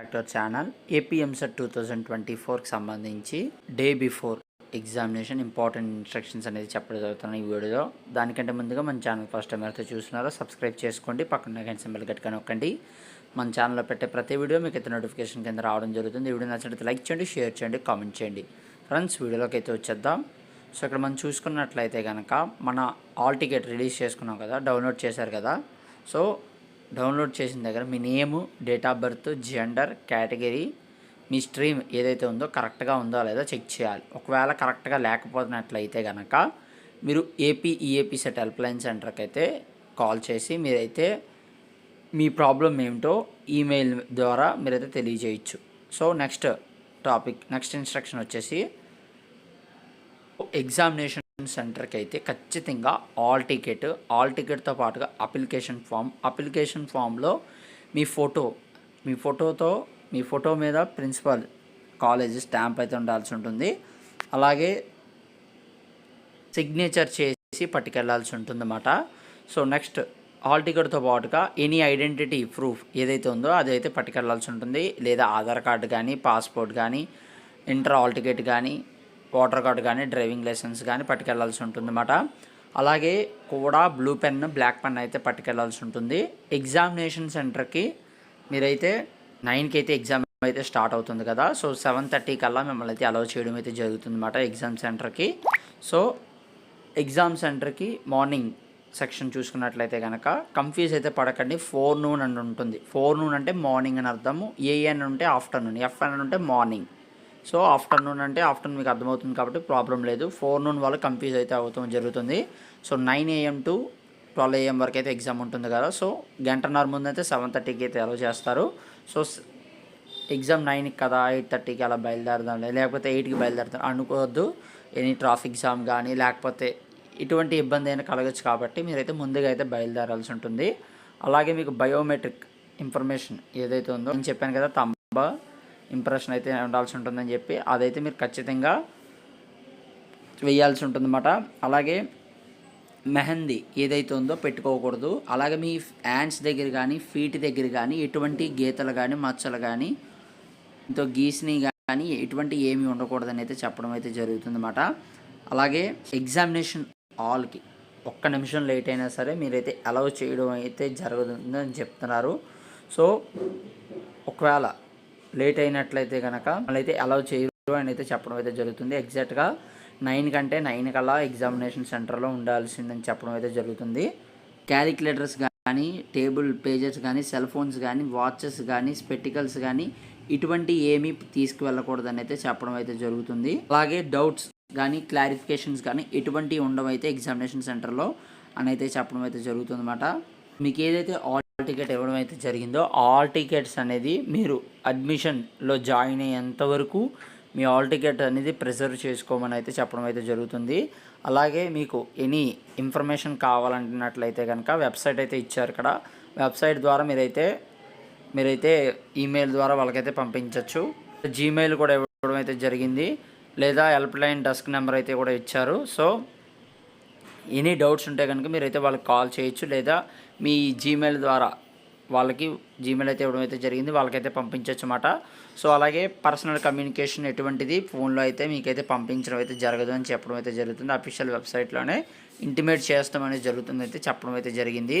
Doctor channel AP EAMCET two thousand twenty ఫోర్కి సంబంధించి day before examination important instructions అనేది చెప్పడం జరుగుతున్నాయి ఈ వీడియోలో. దానికంటే ముందుగా మన ఛానల్ ఫస్ట్ టైం ఎవరైతే చూస్తున్నారో సబ్స్క్రైబ్ చేసుకోండి. పక్కన గంట సింబల్ గట్టిగా నొక్కండి. మన ఛానల్లో పెట్టే ప్రతి వీడియో మీకు అయితే నోటిఫికేషన్ కింద రావడం జరుగుతుంది. ఈ వీడియో నచ్చినట్లయితే లైక్ చేయండి షేర్ చేయండి కామెంట్ చేయండి. ఫ్రెండ్స్ వీడియోలోకి అయితే వచ్చేద్దాం. సో ఇక్కడ మనం చూసుకున్నట్లయితే కనుక మన ఆల్ టికెట్ రిలీజ్ చేసుకున్నాం కదా డౌన్లోడ్ చేశారు కదా. సో డౌన్లోడ్ చేసిన దగ్గర మీ name date of birth gender category me stream ఏదైతే ఉందో కరెక్ట్గా ఉందో లేదో చెక్ చేయాలి. ఒకవేళ కరెక్ట్గా లేకపోతున్నట్లయితే కనుక మీరు ఏపీ ఈఏపీ సెట్ హెల్ప్లైన్ సెంటర్కి అయితే కాల్ చేసి మీరైతే మీ ప్రాబ్లం ఏమిటో ఈమెయిల్ ద్వారా మీరైతే తెలియజేయచ్చు. So next topic next instruction వచ్చేసి ఎగ్జామినేషన్ సెంటర్కి అయితే ఖచ్చితంగా ఆల్ టికెట్ ఆల్ టికెట్తో పాటుగా అప్లికేషన్ ఫామ్ అప్లికేషన్ ఫామ్లో మీ ఫోటో మీ ఫోటోతో మీ ఫోటో మీద ప్రిన్సిపల్ కాలేజ్ స్టాంప్ అయితే ఉండాల్సి ఉంటుంది. అలాగే సిగ్నేచర్ చేసి పట్టుకెళ్ళాల్సి ఉంటుందన్నమాట. సో నెక్స్ట్ హాల్ టికెట్తో పాటుగా ఎనీ ఐడెంటిటీ ప్రూఫ్ ఏదైతే ఉందో అదైతే పట్టుకెళ్ళాల్సి ఉంటుంది. లేదా ఆధార్ కార్డు కానీ పాస్పోర్ట్ కానీ ఇంటర్ హాల్ టికెట్ కానీ ఓటర్ కార్డు కానీ డ్రైవింగ్ లైసెన్స్ కానీ పట్టుకెళ్ళాల్సి ఉంటుందన్నమాట. అలాగే కూడా బ్లూ పెన్ బ్లాక్ పెన్ అయితే పట్టుకెళ్ళాల్సి ఉంటుంది. ఎగ్జామినేషన్ సెంటర్కి మీరైతే నైన్కి అయితే ఎగ్జామ్ అయితే స్టార్ట్ అవుతుంది కదా. సో సెవెన్ థర్టీ కల్లా మిమ్మల్ని అయితే అలౌ చేయడం అయితే జరుగుతుంది అన్నమాట ఎగ్జామ్ సెంటర్కి సో ఎగ్జామ్ సెంటర్కి మార్నింగ్ సెక్షన్ చూసుకున్నట్లయితే కనుక కన్ఫ్యూజ్ అయితే పడకండి. ఫోర్ నూన్ అని ఉంటుంది. ఫోర్ నూన్ అంటే మార్నింగ్ అని అర్థము. ఏఎన్ ఉంటే ఆఫ్టర్నూన్ ఎఫ్ఎన్ అని ఉంటే మార్నింగ్ సో ఆఫ్టర్నూన్ అంటే ఆఫ్టర్నూన్ మీకు అర్థమవుతుంది కాబట్టి ప్రాబ్లం లేదు. ఫోర్ నూన్ వల్ల కన్ఫ్యూజ్ అయితే అవుతాం జరుగుతుంది. So nine AM to twelve AM వరకు అయితే ఎగ్జామ్ ఉంటుంది కదా. సో గంటన్నర ముందు అయితే సెవెన్ థర్టీకి అయితే అలౌ చేస్తారు. సో ఎగ్జామ్ నైన్కి కదా ఎయిట్ థర్టీకి అలా బయలుదేరదాం. లేకపోతే ఎయిట్కి బయలుదేరదాం. అనుకోవద్దు. ఎనీ ట్రాఫిక్ జామ్ కానీ లేకపోతే ఇటువంటి ఇబ్బంది అయినా కలగచ్చు కాబట్టి మీరైతే ముందుగా అయితే బయలుదేరాల్సి ఉంటుంది. అలాగే మీకు బయోమెట్రిక్ ఇన్ఫర్మేషన్ ఏదైతే ఉందో నేను చెప్పాను కదా తంబా ఇంప్రెషన్ అయితే ఉండాల్సి ఉంటుందని చెప్పి అదైతే మీరు ఖచ్చితంగా వేయాల్సి ఉంటుందన్నమాట. అలాగే మెహందీ ఏదైతే ఉందో పెట్టుకోకూడదు. అలాగే మీ హ్యాండ్స్ దగ్గర కానీ ఫీట్ దగ్గర కానీ ఎటువంటి గీతలు కానీ మచ్చలు కానీ ఇంతో గీసిని కానీ ఎటువంటి ఏమి ఉండకూడదని అయితే చెప్పడం అయితే జరుగుతుందన్నమాట. అలాగే ఎగ్జామినేషన్ హాల్కి ఒక్క నిమిషం లేట్ అయినా సరే మీరైతే అలౌ చేయడం అయితే జరుగుతుందని చెప్తున్నారు. సో ఒకవేళ లేట్ అయినట్లయితే కనుక అయితే అలౌ చేయరు అని అయితే చెప్పడం అయితే జరుగుతుంది. ఎగ్జాక్ట్గా నైన్ కంటే నైన్ కల్లా ఎగ్జామినేషన్ సెంటర్లో ఉండాల్సిందని చెప్పడం అయితే జరుగుతుంది. క్యాలిక్యులేటర్స్ కానీ టేబుల్ పేజెస్ కానీ సెల్ ఫోన్స్ కానీ వాచెస్ కానీ స్పెటికల్స్ కానీ ఇటువంటి ఏమీ తీసుకువెళ్ళకూడదని అయితే చెప్పడం అయితే జరుగుతుంది. అలాగే డౌట్స్ కానీ క్లారిఫికేషన్స్ కానీ ఎటువంటి ఉండవైతే ఎగ్జామినేషన్ సెంటర్లో అని అయితే చెప్పడం అయితే జరుగుతుందన్నమాట. మీకు ఏదైతే ఆల్ టికెట్ ఇవ్వడం అయితే జరిగిందో ఆల్ టికెట్స్ అనేది మీరు అడ్మిషన్లో జాయిన్ అయ్యేంత వరకు మీ ఆల్ టికెట్ అనేది ప్రిజర్వ్ చేసుకోమని అయితే చెప్పడం అయితే జరుగుతుంది. అలాగే మీకు ఎనీ ఇన్ఫర్మేషన్ కావాలంటున్నట్లయితే కనుక వెబ్సైట్ అయితే ఇచ్చారు ఇక్కడ. వెబ్సైట్ ద్వారా మీరైతే మీరైతే ఈమెయిల్ ద్వారా వాళ్ళకైతే పంపించవచ్చు జీమెయిల్ కూడా ఇవ్వడం అయితే జరిగింది. లేదా హెల్ప్ లైన్ డెస్క్ నెంబర్ అయితే కూడా ఇచ్చారు. సో ఎనీ డౌట్స్ ఉంటే కనుక మీరైతే వాళ్ళకి కాల్ చేయొచ్చు లేదా మీ జీమెయిల్ ద్వారా వాళ్ళకి జీమెయిల్ అయితే ఇవ్వడం అయితే జరిగింది వాళ్ళకైతే పంపించవచ్చు అన్నమాట సో అలాగే పర్సనల్ కమ్యూనికేషన్ ఎటువంటిది ఫోన్లో అయితే మీకైతే పంపించడం అయితే జరగదు అని చెప్పడం అయితే జరుగుతుంది. అఫీషియల్ వెబ్సైట్లోనే ఇంటిమేట్ చేస్తాం అనేది జరుగుతుంది అయితే చెప్పడం అయితే జరిగింది.